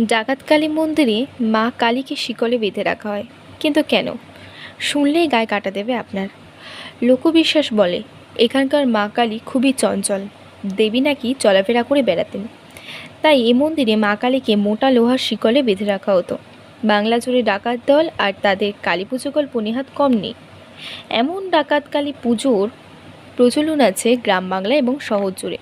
ডাকাতকালী মন্দিরে মা কালীকে শিকলে বেঁধে রাখা হয়। কিন্তু কেন? শুনলেই গায়ে কাটা দেবে আপনার। লোকবিশ্বাস বলে, এখানকার মা কালী খুবই চঞ্চল। দেবী নাকি চলাফেরা করে বেড়াতেন। তাই এ মন্দিরে মা কালীকে মোটা লোহার শিকলে বেঁধে রাখা হতো। বাংলা জুড়ে ডাকাত দল আর তাদের কালী পুজো গল্প নেহাত কম নেই। এমন ডাকাত কালী পুজোর প্রচলন আছে গ্রাম বাংলা এবং শহর জুড়ে।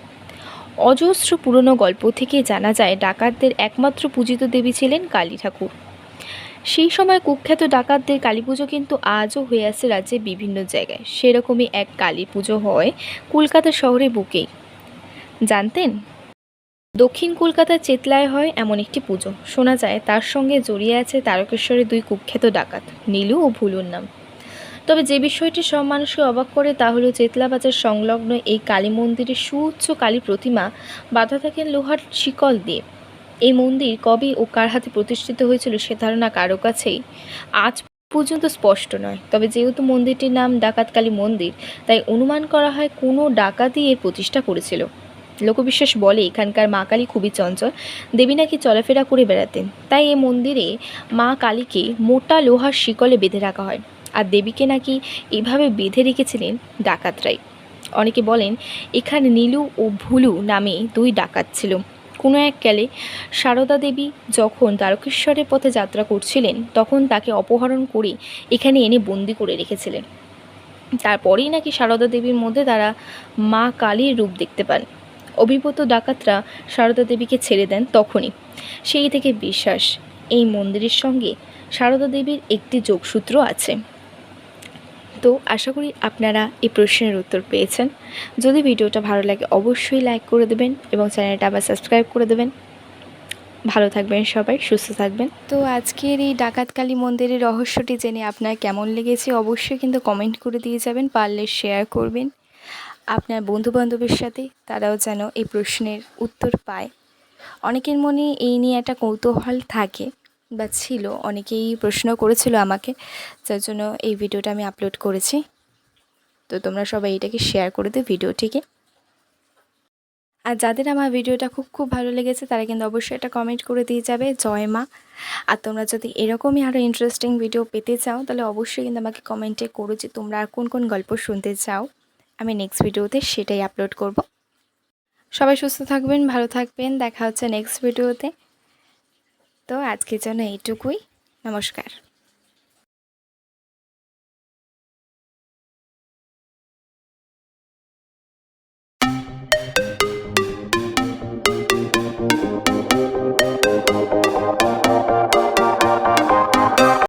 অজস্র পুরনো গল্প থেকে জানা যায় ডাকাতদের একমাত্র পূজিত দেবী ছিলেন কালী ঠাকুর। সেই সময় কুখ্যাত ডাকাতদের কালী পুজো কিন্তু আজও হয়ে আছে রাজ্যের বিভিন্ন জায়গায়। সেরকমই এক কালী পুজো হয় কলকাতা শহরে বুকেই। জানতেন? দক্ষিণ কলকাতার চেতলায় হয় এমন একটি পুজো। শোনা যায় তার সঙ্গে জড়িয়ে আছে তারকেশ্বরের দুই কুখ্যাত ডাকাত, নীলু ও ভুলুর নাম। তবে যে বিষয়টি সব মানুষকে অবাক করে, তা হলো চেতলা বাজার সংলগ্ন এই কালী মন্দিরের সুউচ্চ কালী প্রতিমা বাঁধা থাকেন লোহার শিকল দিয়ে। এই মন্দির কবে ও কার হাতে প্রতিষ্ঠিত হয়েছিল সে ধারণা কারও কাছেই আজ পর্যন্ত স্পষ্ট নয়। তবে যেহেতু মন্দিরটির নাম ডাকাতকালী মন্দির, তাই অনুমান করা হয় কোনো ডাকাতই এর প্রতিষ্ঠা করেছিল। লোকবিশ্বাস বলে, এখানকার মা কালী খুবই চঞ্চল, দেবী নাকি চলাফেরা করে বেড়াতেন। তাই এই মন্দিরে মা কালীকে মোটা লোহার শিকলে বেঁধে রাখা হয়। আর দেবীকে নাকি এভাবে বেঁধে রেখেছিলেন ডাকাতরাই। অনেকে বলেন, এখানে নীলু ও ভুলু নামে দুই ডাকাত ছিল। কোনো এক কালে সারদা দেবী যখন তারকেশ্বরের পথে যাত্রা করছিলেন, তখন তাকে অপহরণ করে এখানে এনে বন্দি করে রেখেছিলেন। তারপরেই নাকি সারদা দেবীর মধ্যে তারা মা কালীর রূপ দেখতে পান। অভিভূত ডাকাতরা সারদা দেবীকে ছেড়ে দেন তখনই। সেই থেকে বিশ্বাস, এই মন্দিরের সঙ্গে সারদা দেবীর একটি যোগসূত্র আছে। তো আশা করি আপনারা এই প্রশ্নের উত্তর পেয়েছেন। যদি ভিডিওটা ভালো লাগে, অবশ্যই লাইক করে দেবেন এবং চ্যানেলটা আবার সাবস্ক্রাইব করে দেবেন। ভালো থাকবেন সবাই, সুস্থ থাকবেন। তো আজকের এই ডাকাতকালী মন্দিরের রহস্যটি জেনে আপনার কেমন লেগেছে, অবশ্যই কিন্তু কমেন্ট করে দিয়ে যাবেন, পারলে শেয়ার করবেন। আপনার বন্ধুবান্ধবের সাথে তারাও যেন এই প্রশ্নের উত্তর পায়। অনেকের মনে এই নিয়ে একটা কৌতূহল থাকে। বা ছিল, অনেকেই প্রশ্ন করেছিল আমাকে, যার জন্য এই ভিডিওটা আমি আপলোড করেছি। তো তোমরা সবাই এটাকে শেয়ার করে দিও ভিডিওটিকে। আর যাদের আমার ভিডিওটা খুব খুব ভালো লেগেছে, তারা কিন্তু অবশ্যই একটা কমেন্ট করে দিয়ে যাবে, জয় মা। আর তোমরা যদি এরকমই আরও ইন্টারেস্টিং ভিডিও পেতে চাও, তাহলে অবশ্যই কিন্তু আমাকে কমেন্টে করো যে তোমরা আর কোন কোন গল্প শুনতে চাও। আমি নেক্সট ভিডিওতে সেটাই আপলোড করব। সবাই সুস্থ থাকবেন, ভালো থাকবেন, দেখা হচ্ছে নেক্সট ভিডিওতে তো আজকের জন্য এইটুকুই। নমস্কার।